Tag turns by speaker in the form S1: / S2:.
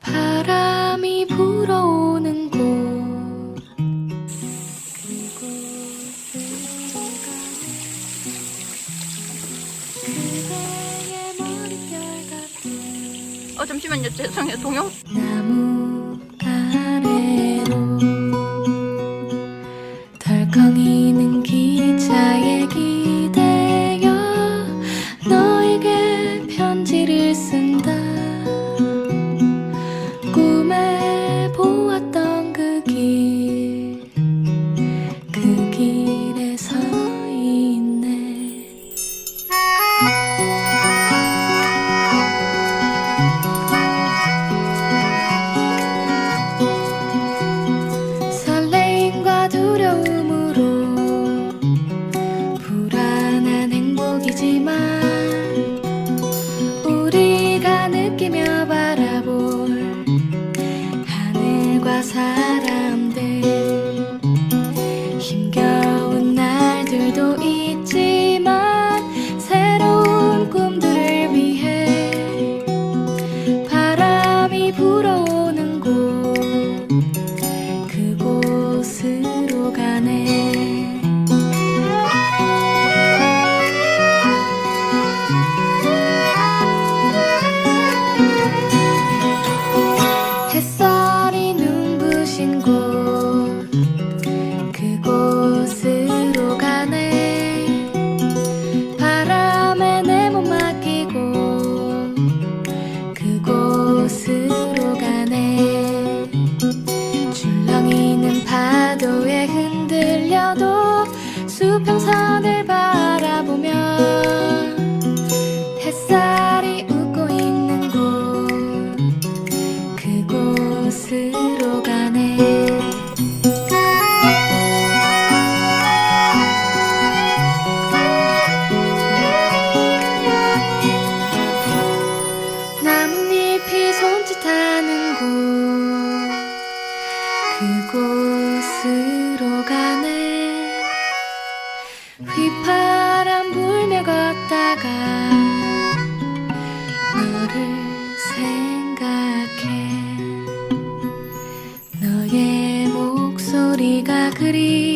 S1: 바람이 불어오는 곳. 그대의 머릿결 같은
S2: 어 잠시만요. 죄송해요. 동영.
S1: 나무 두려움으로 불안한 행복이지만 수평선을 바라보며 햇살이 웃고 있는 곳 그곳으로 가네. 나뭇잎이 손짓하는 곳 그곳으로 가네 목소리가 그리